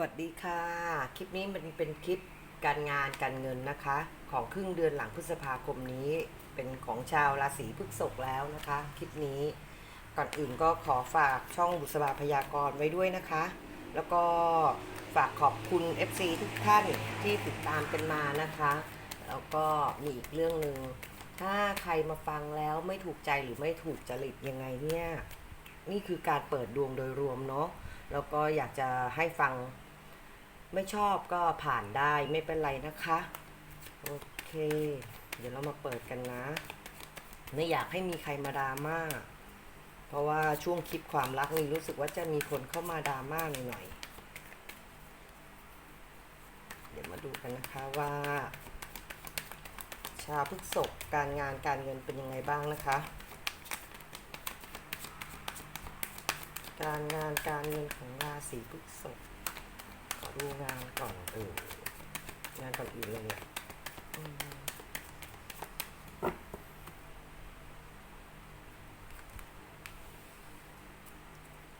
วัสดีค่ะ คลิปนี้มันเป็นคลิปการงานการเงินนะคะ ของครึ่งเดือนหลังพฤษภาคมนี้เป็นของชาวราศีพฤษภแล้วนะคะ คลิปนี้ก่อนอื่นก็ขอฝากช่องบุษบาพยากรไว้ด้วยนะคะ แล้วก็ฝากขอบคุณ FC ทุกท่านที่ติดตามกันมานะคะ แล้วก็มีอีกเรื่องหนึ่งถ้าใครมาฟังแล้วไม่ถูกใจหรือไม่ถูกจริตยังไงเนี่ยนี่คือการเปิดดวงโดยรวมเนาะแล้วก็อยากจะให้ฟัง ไม่ชอบก็ผ่านได้ไม่เป็นไรนะคะ โอเค เดี๋ยวเรามาเปิดกันนะ ไม่อยากให้มีใครมาดราม่า เพราะว่าช่วงคลิปความรักนี่รู้สึกว่าจะมีคนเข้ามาดราม่าหน่อยๆเดี๋ยวมาดูกันนะคะว่า ชาวพฤษภการงานการเงินเป็นยังไงบ้างนะคะ การงานการเงินของราศีพฤษภ ขอดูงานก่อนอื่นงานก่อนอื่นเลยเนี่ย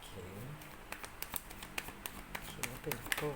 เขียนเขียนเป็นโก้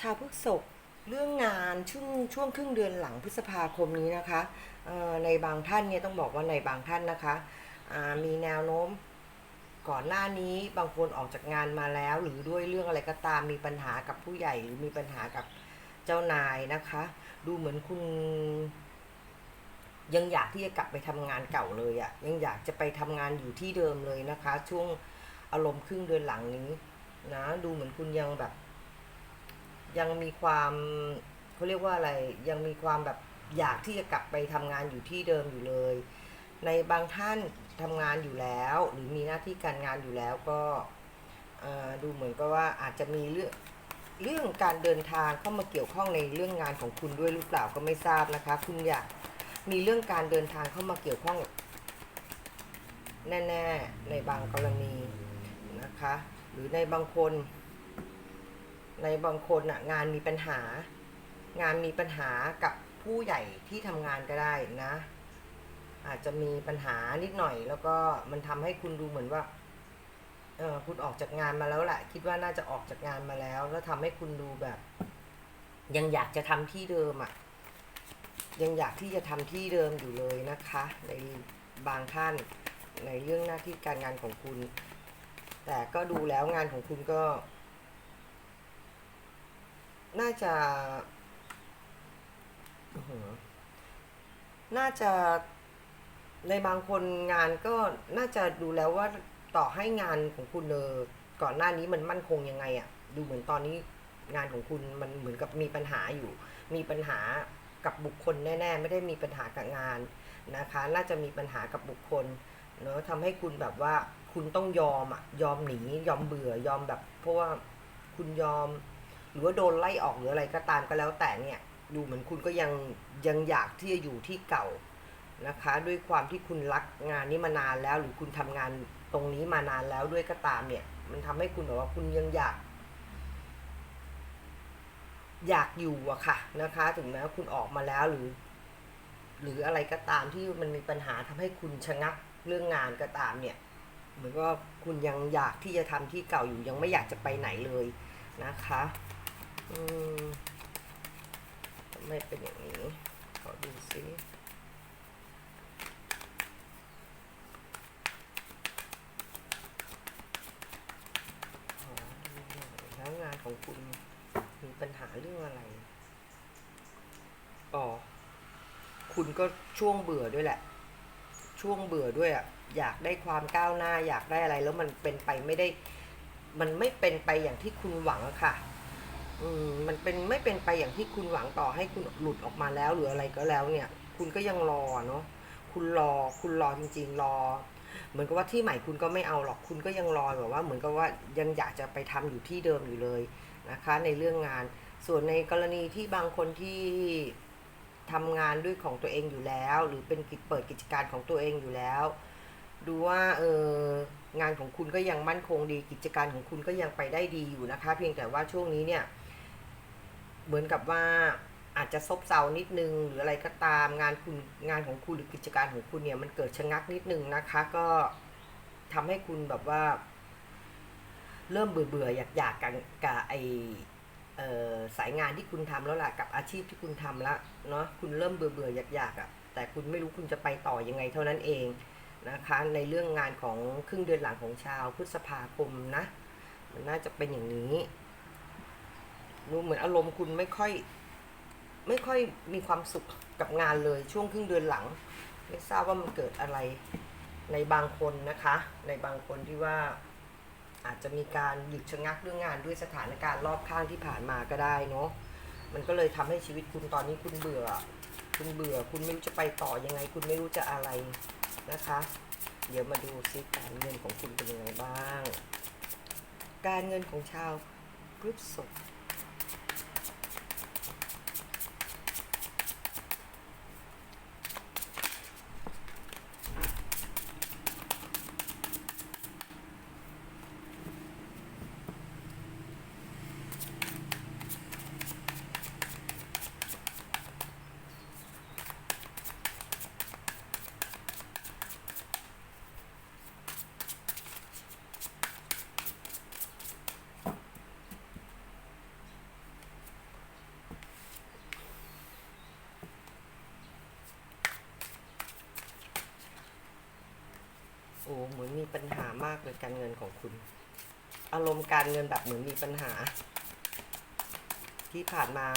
ชาวพฤษภเรื่องงานช่วงช่วงครึ่งเดือนหลังพฤษภาคมนี้นะคะในบางท่านเนี่ยต้องบอกว่าในบางท่านนะคะมีแนวโน้มก่อนหน้านี้บางคนออกจากงานมาแล้ว หรือด้วยเรื่องอะไรก็ตามมีปัญหากับผู้ใหญ่หรือมีปัญหากับเจ้านายนะคะ ดูเหมือนคุณยังอยากที่จะกลับไปทำงานเก่าเลยอะ่ะยังอยากจะไปทำงานอยู่ที่เดิมเลยนะคะ ช่วงอารมณ์ครึ่งเดือนหลังนี้นะดูเหมือนคุณยังแบบ ยังมีความเขาเรียกว่าอะไรยังมีความแบบอยากที่จะกลับไปทำงานอยู่ที่เดิมอยู่เลย ในบางท่านทำงานอยู่แล้ว หรือมีหน้าที่การงานอยู่แล้วก็เอ่อดูเหมือนกับว่าอาจจะมีเรื่องเรื่องการเดินทางเข้ามาเกี่ยวข้องในเรื่องงานของคุณด้วยหรือเปล่าก็ไม่ทราบนะคะ คุณอยากมีเรื่องการเดินทางเข้ามาเกี่ยวข้อง แน่ ๆ ในบางกรณีนะคะ หรือในบางคน ในบางคนอะงานมีปัญหา งานมีปัญหากับผู้ใหญ่ที่ทำงานก็ได้นะ อาจจะมีปัญหานิดหน่อย แล้วก็มันทำให้คุณดูเหมือนว่าเออคุณออกจากงานมาแล้วแหละคิดว่าน่าจะออกจากงานมาแล้ว แล้วทำให้คุณดูแบบ ยังอยากจะทำที่เดิมอะ ยังอยากที่จะทำที่เดิมอยู่เลยนะคะ ในบางท่านในเรื่องหน้าที่การงานของคุณ แต่ก็ดูแล้วงานของคุณก็ น่าจะน่าจะในบางคนงานก็น่าจะดูแล้วว่าต่อให้งานของคุณเออก่อนหน้านี้มันมั่นคงยังไงอะ่ะดูเหมือนตอนนี้งานของคุณมันเหมือนกับมีปัญหาอยู่ มีปัญหากับบุคคลแน่ ๆ ไม่ได้มีปัญหากับงานนะคะ น่าจะมีปัญหากับบุคคลเนอะทำให้คุณแบบว่าคุณต้องยอมอะยอมหนียอมเบื่อยอมแบบ เพราะว่าคุณยอม หรือว่าโดนไล่ออกหรืออะไรก็ตามก็แล้วแต่เนี่ย ดูเหมือนคุณก็ยังยังอยากที่จะอยู่ที่เก่านะคะ ด้วยความที่คุณรักงานนี้มานานแล้ว หรือคุณทำงานตรงนี้มานานแล้วด้วยก็ตามเนี่ย มันทำให้คุณแบบว่าคุณยังอยาก อยากอยู่อะค่ะนะคะ ถึงแม้ว่าคุณออกมาแล้วหรือ หรืออะไรก็ตามที่มันมีปัญหาทำให้คุณชะงักเรื่องงานก็ตามเนี่ยเหมือนว่าคุณยังอยากที่จะทำที่เก่าอยู่ยังไม่อยากจะไปไหนเลยนะคะ อืมทำไม่เป็นอย่างนี้ ขอดูซิแล้วงานของคุณมีปัญหาเรื่องอะไรอ๋อคุณก็ช่วงเบื่อด้วยแหละ ช่วงเบื่อด้วยอะ อยากได้ความก้าวหน้า อยากได้อะไร แล้วมันเป็นไปไม่ได้ มันไม่เป็นไปอย่างที่คุณหวังค่ะ อืมมันเป็นไม่เป็นไปอย่างที่คุณหวังต่อให้คุณหลุดออกมาแล้วหรืออะไรก็แล้วเนี่ย คุณก็ยังรอเนาะคุณรอคุณรอจริง ๆ รอ เหมือนกับว่าที่ใหม่คุณก็ไม่เอาหรอกคุณก็ยังรอแบบว่า เหมือนกับว่ายังอยากจะไปทำอยู่ที่เดิมอยู่เลยนะคะ ในเรื่องงาน ส่วนในกรณีที่บางคนที่ทำงานด้วยของตัวเองอยู่แล้ว หรือเป็นกิจเปิดกิจการของตัวเองอยู่แล้ว ดูว่าเอองานของคุณก็ยังมั่นคงดีกิจการของคุณก็ยังไปได้ดีอยู่นะคะ เพียงแต่ว่าช่วงนี้เนี่ย เหมือนกับว่าอาจจะซบเซานิดนึง หรืออะไรก็ตามงานคุณงานของคุณหรือกิจการของคุณเนี่ย มันเกิดชะงักนิดนึงนะคะ ก็ทำให้คุณแบบว่า เริ่มเบื่อเบื่ออยากอยากกันกับไอเอ่อสายงานที่คุณทำแล้วล่ะกับอาชีพที่คุณทำแล้วเนาะคุณเริ่มเบื่อเบื่ออยากอยากอะ่ะแต่คุณไม่รู้คุณจะไปต่อยังไงเท่านั้นเองนะคะ ในเรื่องงานของครึ่งเดือนหลังของชาวพฤษภาคมนะ มันน่าจะเป็นอย่างนี้ ดูเหมือนอารมณ์คุณไม่ค่อย ไม่ค่อยมีความสุขกับงานเลย ช่วงครึ่งเดือนหลัง ไม่ทราบว่ามันเกิดอะไรในบางคนนะคะ ในบางคนที่ว่าอาจจะมีการหยุดชะงักเรื่องงานด้วยสถานการณ์รอบข้างที่ผ่านมาก็ได้เนาะมันก็เลยทำให้ชีวิตคุณตอนนี้คุณเบื่อ คุณเบื่อ คุณไม่รู้จะไปต่อยังไง คุณไม่รู้จะอะไรนะคะ เดี๋ยวมาดูซิการเงินของคุณเป็นยังไงบ้าง การเงินของชาวพฤษภ ปัญหามากเลยการเงินของคุณ อารมณ์การเงินแบบเหมือนมีปัญหา ที่ผ่านมา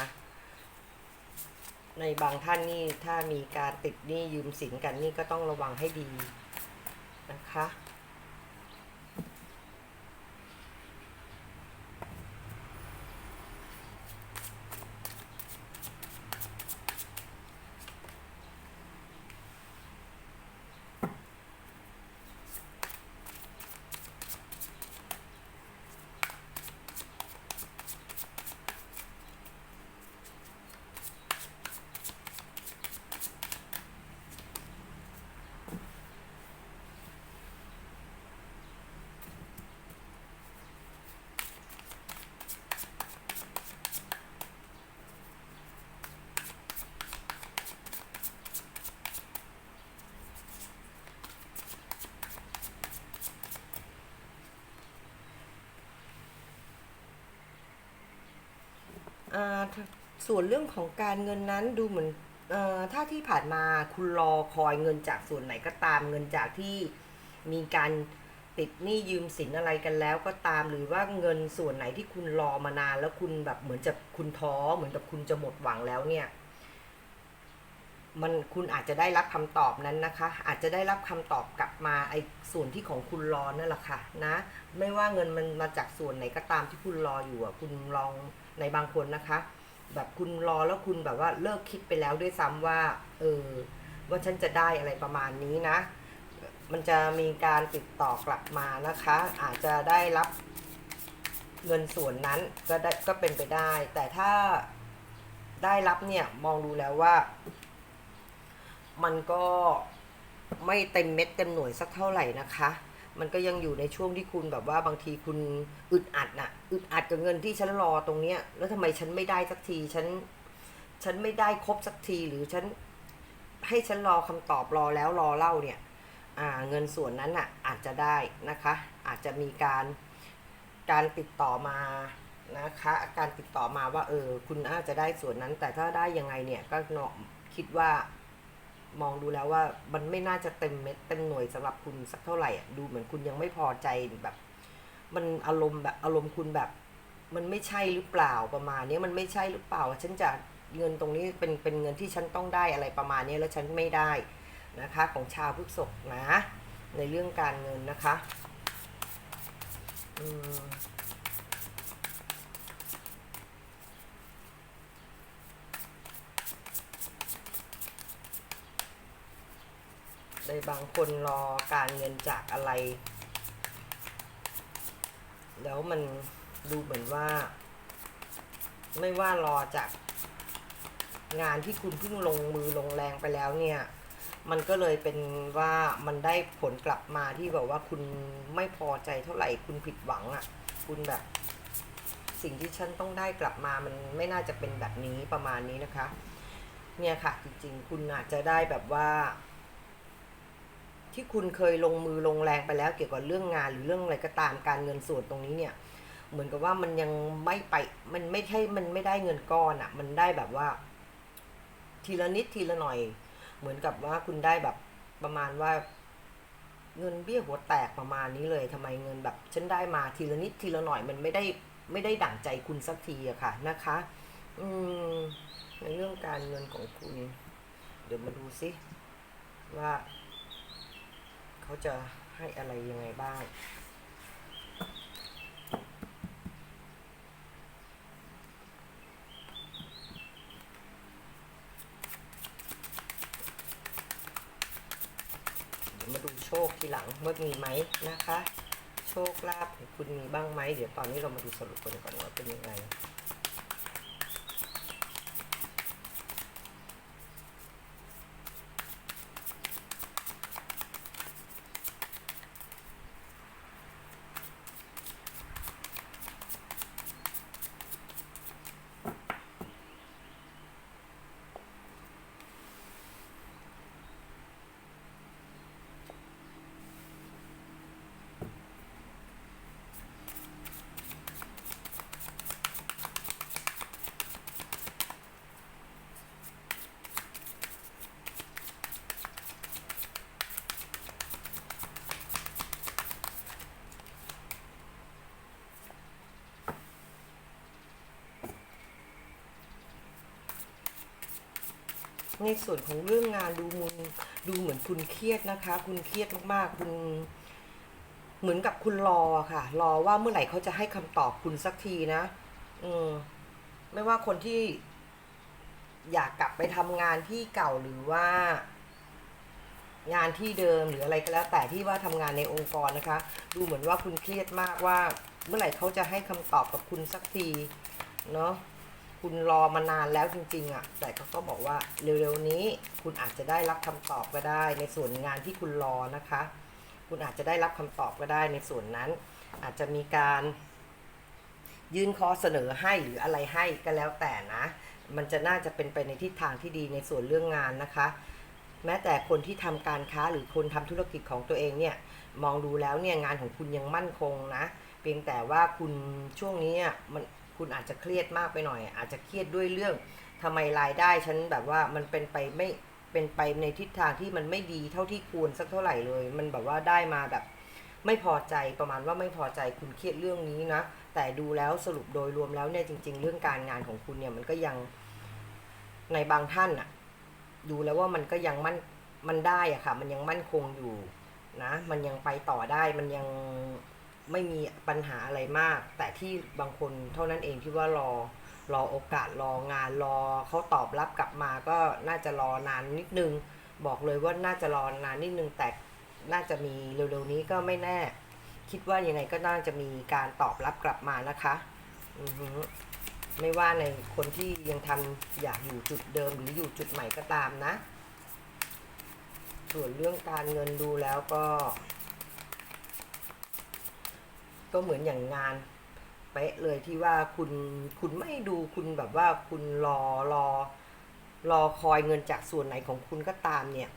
ในบางท่านนี่ถ้ามีการติดหนี้ยืมสินกันนี่ก็ต้องระวังให้ดีนะคะ ส่วนเรื่องของการเงินนั้นดูเหมือนอถ้าที่ผ่านมาคุณรอคอยเงินจากส่วนไหนก็ตามเงินจากที่มีการติดหนี้ยืมสินอะไรกันแล้วก็ตามหรือว่าเงินส่วนไหนที่คุณรอมานานแล้วคุณแบบเหมือนจะคุณท้อเหมือนกับคุณจะหมดหวังแล้วเนี่ยมันคุณอาจจะได้รับคำตอบนั้นนะคะ อาจจะได้รับคำตอบกลับมาไอ้ส่วนที่ของคุณรอนั่นแหละค่ะนะ ไม่ว่าเงินมันมาจากส่วนไหนก็ตามที่คุณรออยู่อะคุณลอง ในบางคนนะคะ แบบคุณรอแล้วคุณแบบว่าเลิกคิดไปแล้วด้วยซ้ำว่า เออ ว่าฉันจะได้อะไรประมาณนี้นะ มันจะมีการติดต่อกลับมานะคะ อาจจะได้รับเงินส่วนนั้นก็ได้ก็เป็นไปได้ แต่ถ้าได้รับเนี่ยมองดูแล้วว่า มันก็ไม่เต็มเม็ดเต็มหน่วยสักเท่าไหร่นะคะ มันก็ยังอยู่ในช่วงที่คุณแบบว่าบางทีคุณอึดอัดน่ะอึดอัดกับเงินที่ฉันรอตรงเนี้ย แล้วทำไมฉันไม่ได้สักทีฉัน ฉันไม่ได้ครบสักทีหรือฉัน ให้ฉันรอคำตอบรอแล้วรอเล่าเนี่ย อ่า เงินส่วนนั้นน่ะ อาจจะได้นะคะ อาจจะมีการการติดต่อมานะคะ การติดต่อมาว่า เออ คุณอาจจะได้ส่วนนั้น แต่ถ้าได้ยังไงเนี่ยก็เนาะคิดว่า มองดูแล้วว่ามันไม่น่าจะเต็มเม็ดเต็มหน่วยสำหรับคุณสักเท่าไหร่อะดูเหมือนคุณยังไม่พอใจแบบ มันอารมณ์แบบอารมณ์คุณแบบ มันไม่ใช่หรือเปล่าประมาณนี้มันไม่ใช่หรือเปล่าว่าฉันจะเงินตรงนี้เป็นเป็นเงินที่ฉันต้องได้อะไรประมาณนี้แล้วฉันไม่ได้นะคะ ของชาวพฤกษกนะ ในเรื่องการเงินนะคะ อืม ในบางคนรอการเงินจากอะไร แล้วมันดูเหมือนว่า ไม่ว่ารอจากงานที่คุณเพิ่งลงมือลงแรงไปแล้วเนี่ย มันก็เลยเป็นว่ามันได้ผลกลับมาที่แบบว่าคุณไม่พอใจเท่าไหร่คุณผิดหวังอะ่ะ คุณแบบ สิ่งที่ฉันต้องได้กลับมามันไม่น่าจะเป็นแบบนี้ประมาณนี้นะคะ เนี่ยค่ะจริงๆ คุณอาจจะได้แบบว่า ที่คุณเคยลงมือลงแรงไปแล้ว เกี่ยวกับเรื่องงานหรือเรื่องอะไรก็ตามการเงินส่วนตรงนี้เนี่ย เหมือนกับว่ามันยังไม่ไป มันไม่ใช่มันไม่ได้เงินก้อนอะ่ะ มันได้แบบว่า ทีละนิดทีละหน่อย เหมือนกับว่าคุณได้แบบประมาณว่า เงินเบี้ยหัวแตกประมาณนี้เลยทำไมเงินแบบฉันได้มาทีละนิดทีละหน่อย มันไม่ได้ไม่ได้ดั่งใจคุณสักทีอะค่ะนะคะ อืมในเรื่องการเงินของคุณ เดี๋ยวมาดูซิว่า เขาจะให้อะไรยังไงบ้าง เดี๋ยวมาดูโชคทีหลังว่ามีไหมนะคะ โชคลาภคุณมีบ้างไหม เดี๋ยวตอนนี้เรามาดูสรุปกันก่อนว่าเป็นยังไง ในส่วนของเรื่องงานดูมุนดูเหมือนคุณเครียดนะคะ คุณเครียดมากๆ คุณ เหมือนกับคุณรอค่ะ รอว่าเมื่อไหร่เขาจะให้คำตอบคุณสักทีนะอืมไม่ว่าคนที่ อยากกลับไปทำงานที่เก่าหรือว่า งานที่เดิมหรืออะไรก็แล้ว แต่ที่ว่าทำงานในองค์กรนะคะ ดูเหมือนว่าคุณเครียดมากว่า เมื่อไหร่เขาจะให้คำตอบกับคุณสักที เนาะ คุณรอมานานแล้วจริง ๆอะ่ะ แต่เขาก็บอกว่าเร็วๆนี้คุณอาจจะได้รับคำตอบก็ได้ ในส่วนงานที่คุณรอนะคะ คุณอาจจะได้รับคำตอบก็ได้ในส่วนนั้น อาจจะมีการยื่นข้อเสนอให้หรืออะไรให้ก็แล้วแต่นะ มันจะน่าจะเป็นไปในทิศทางที่ดีในส่วนเรื่องงานนะคะ แม้แต่คนที่ทำการค้าหรือคนทำธุรกิจของตัวเองเนี่ยมองดูแล้วเนี่ยงานของคุณยังมั่นคงนะ เพียงแต่ว่าคุณช่วงนี้มัน คุณอาจจะเครียดมากไปหน่อย อาจจะเครียดด้วยเรื่องทำไมรายได้ฉันแบบว่ามันเป็นไปไม่เป็นไปในทิศทางที่มันไม่ดีเท่าที่ควรสักเท่าไหร่เลย มันแบบว่าได้มาแบบ ไม่พอใจประมาณว่าไม่พอใจคุณเครียดเรื่องนี้นะ แต่ดูแล้วสรุปโดยรวมแล้วเนี่ยจริง ๆ เรื่องการงานของคุณเนี่ยมันก็ยังในบางท่านอะดูแล้วว่ามันก็ยังมั่นมันได้อะค่ะ มันยังมั่นคงอยู่นะ มันยังไปต่อได้มันยัง ไม่มีปัญหาอะไรมาก แต่ที่บางคนเท่านั้นเองที่ว่ารอรอโอกาสรองานรอเขาตอบรับกลับมาก็น่าจะรอนานนิดนึง บอกเลยว่าน่าจะรอนานนิดนึงแต่น่าจะมีเร็วๆนี้ก็ไม่แน่ คิดว่ายังไงก็น่าจะมีการตอบรับกลับมานะคะอือฮึไม่ว่าในคนที่ยังทำอยากอยู่จุดเดิมหรืออยู่จุดใหม่ก็ตามนะ ส่วนเรื่องการเงินดูแล้วก็ ก็เหมือนอย่างงานเป๊ะเลยที่ว่าคุณคุณไม่ดูคุณแบบว่าคุณรอรอรอคอยเงินจากส่วนไหนของคุณก็ตามเนี่ย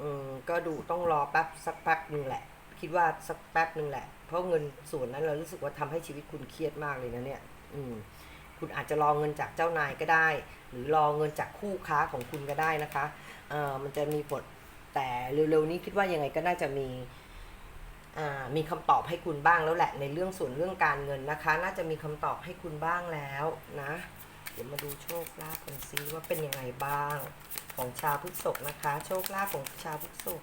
อืมก็ดูต้องรอแป๊บสักแป๊บหนึ่งแหละ คิดว่าสักแป๊บหนึ่งแหละ เพราะเงินส่วนนั้นเรารู้สึกว่าทำให้ชีวิตคุณเครียดมากเลยนะเนี่ย อืม คุณอาจจะรอเงินจากเจ้านายก็ได้ หรือรอเงินจากคู่ค้าของคุณก็ได้นะคะ เอ่อมันจะมีผลแต่เร็วๆนี้คิดว่ายังไงก็น่าจะมี มีคำตอบให้คุณบ้างแล้วแหละในเรื่องส่วนเรื่องการเงินนะคะ น่าจะมีคำตอบให้คุณบ้างแล้วนะอดี๋ยวมาดูโชคลาภกันซิว่าเป็นยังไงบ้างของชาวพฤษภนะคะ โชคลาภของชาวพฤษภ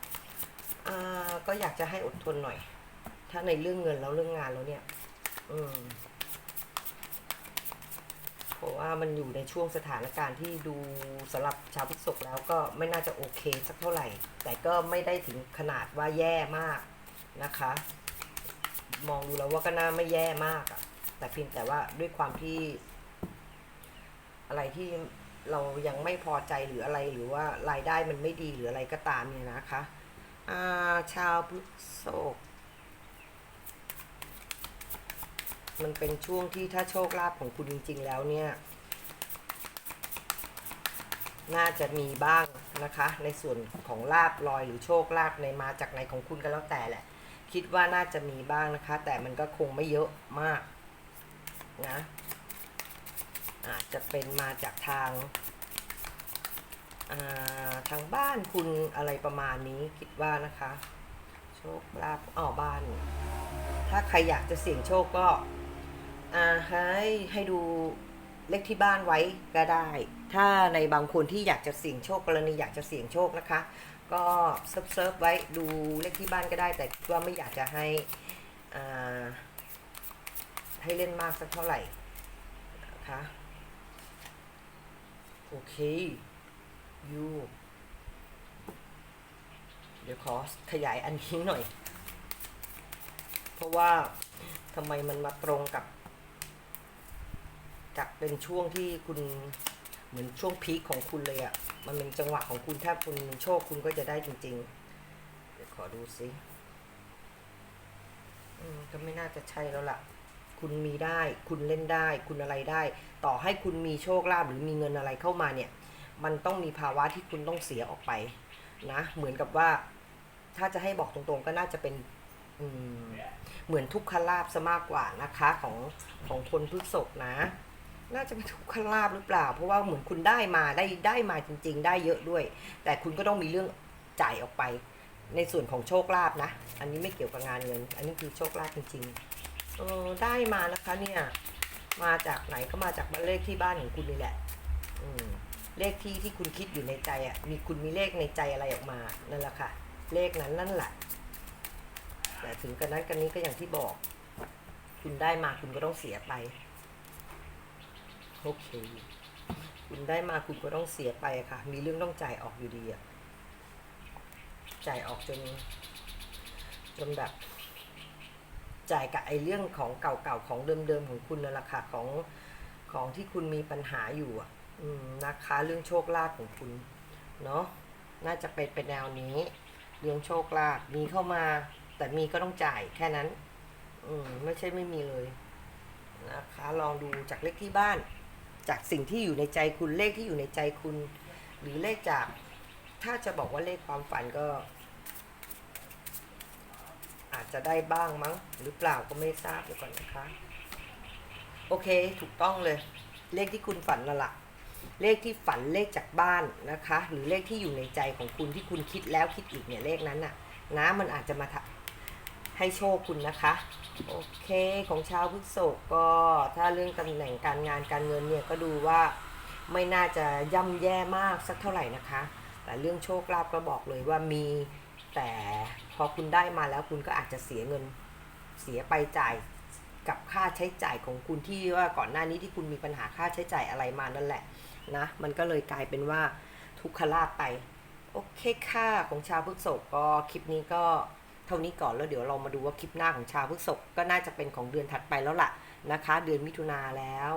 ก็อยากจะให้อดทนหน่อย ถ้าในเรื่องเงินแล้วเรื่องงานแล้วเนี่ย อืมเพราะว่ามันอยู่ในช่วงสถานการณ์ที่ดูสำหรับชาวพฤษภแล้วก็ไม่น่าจะโอเคสักเท่าไหร่ แต่ก็ไม่ได้ถึงขนาดว่าแย่มาก นะคะ มองดูแล้วว่าก็น่าไม่แย่มากอะแต่เพียงแต่ว่าด้วยความที่ อะไรที่เรายังไม่พอใจหรืออะไรหรือว่ารายได้มันไม่ดีหรืออะไรก็ตามเนี่ยนะคะาชาวพฤษภมันเป็นช่วงที่ถ้าโชคลาภของคุณจริง ๆ แล้วเนี่ย น่าจะมีบ้างนะคะ ในส่วนของลาบลอยหรือโชคลาภในมาจากไหนของคุณก็แล้วแต่แหละ คิดว่าน่าจะมีบ้างนะคะ แต่มันก็คงไม่เยอะมากนะอาจจะเป็นมาจากทางาทางบ้านคุณอะไรประมาณนี้คิดว่านะคะ โชคลาภอ๋อบ้าน ถ้าใครอยากจะเสี่ยงโชคก็ให้ให้ดู เลขที่บ้านไว้ก็ได้ ถ้าในบางคนที่อยากจะเสี่ยงโชคกรณีอยากจะเสี่ยงโชคนะคะ ก็เซิร์ฟเซิร์ฟไว้ดูเลขที่บ้านก็ได้ แต่คิดว่าไม่อยากจะให้ให้เล่นมากสักเท่าไหร่นะคะโอเคยูเดี๋ยวขอขยายอันนี้หน่อย เพราะว่าทำไมมันมาตรงกับ กับเป็นช่วงที่คุณเหมือนช่วงพีคของคุณเลยอะ่ะ มันเป็นจังหวะของคุณถ้าคุณโชคคุณก็จะได้จริง ๆ เดี๋ยวขอดูซิอืมก็ไม่น่าจะใช่แล้วล่ะ คุณมีได้ คุณเล่นได้ คุณอะไรได้ ต่อให้คุณมีโชคลาภหรือมีเงินอะไรเข้ามาเนี่ย มันต้องมีภาวะที่คุณต้องเสียออกไป นะ เหมือนกับว่า ถ้าจะให้บอกตรงๆ ก็น่าจะเป็นเหมือนทุกขลาบซะมากกว่านะคะของของคนพฤษภนะ น่าจะเป็นทุกขลาบหรือเปล่า เพราะว่าเหมือนคุณได้มาได้ได้มาจริง ๆ ได้เยอะด้วย แต่คุณก็ต้องมีเรื่องจ่ายออกไป ในส่วนของโชคลาภนะ อันนี้ไม่เกี่ยวกับงานเงิน อันนี้คือโชคลาภจริงๆเออได้มานะคะเนี่ย มาจากไหนก็มาจากบ้านเลขที่บ้านของคุณนี่แหละ อืมเลขที่ที่คุณคิดอยู่ในใจอะ มีคุณมีเลขในใจอะไรออกมานั่นแหละค่ะ เลขนั้นนั่นแหละแต่ถึงกันนั้นกันนี้ก็อย่างที่บอก คุณได้มาคุณก็ต้องเสียไป โอเค คุณได้มาคุณก็ต้องเสียไปค่ะ มีเรื่องต้องจ่ายออกอยู่ดีอะจ่ายออกจน จนแบบ จ่ายกับไอ้เรื่องของเก่าๆของเดิมๆของคุณนั่นแหละค่ะของของที่คุณมีปัญหาอยู่อะอืมนะคะเรื่องโชคลาภของคุณเนาะน่าจะเป็นเป็นแนวนี้ เรื่องโชคลาภมีเข้ามา แต่มีก็ต้องจ่ายแค่นั้น อืมไม่ใช่ไม่มีเลยนะคะ ลองดูจากเลขที่บ้าน จากสิ่งที่อยู่ในใจคุณเลขที่อยู่ในใจคุณ หรือเลขจาก ถ้าจะบอกว่าเลขความฝันก็ อาจจะได้บ้างมั้ง หรือเปล่าก็ไม่ทราบเดี๋ยวก่อนนะคะ โอเคถูกต้องเลย เลขที่คุณฝันนั่นแหละเลขที่ฝันเลขจากบ้านนะคะ หรือเลขที่อยู่ในใจของคุณที่คุณคิดแล้วคิดอีกเนี่ยเลขนั้นน่ะนะมันอาจจะมา ให้โชคคุณนะคะ โอเคของชาวพฤษภก็ถ้าเรื่องตำแหน่งการงานการเงินเนี่ยก็ดูว่าไม่น่าจะย่ำแย่มากสักเท่าไหร่นะคะ แต่เรื่องโชคลาภก็บอกเลยว่ามีแต่พอคุณได้มาแล้วคุณก็อาจจะเสียเงินเสียไปจ่ายกับค่าใช้จ่ายของคุณที่ว่าก่อนหน้านี้ที่คุณมีปัญหาค่าใช้จ่ายอะไรมานั่นแหละนะมันก็เลยกลายเป็นว่าทุกขลาบไป โอเคค่ะของชาวพฤษภก็คลิปนี้ก็ เท่านี้ก่อนแล้วเดี๋ยวเรามาดูว่าคลิปหน้าของชาวพฤษภก็น่าจะเป็นของเดือนถัดไปแล้วล่ะนะคะ เดือนมิถุนาแล้ว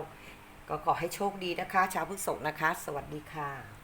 ก็ขอให้โชคดีนะคะ ชาวพฤษภนะคะ สวัสดีค่ะ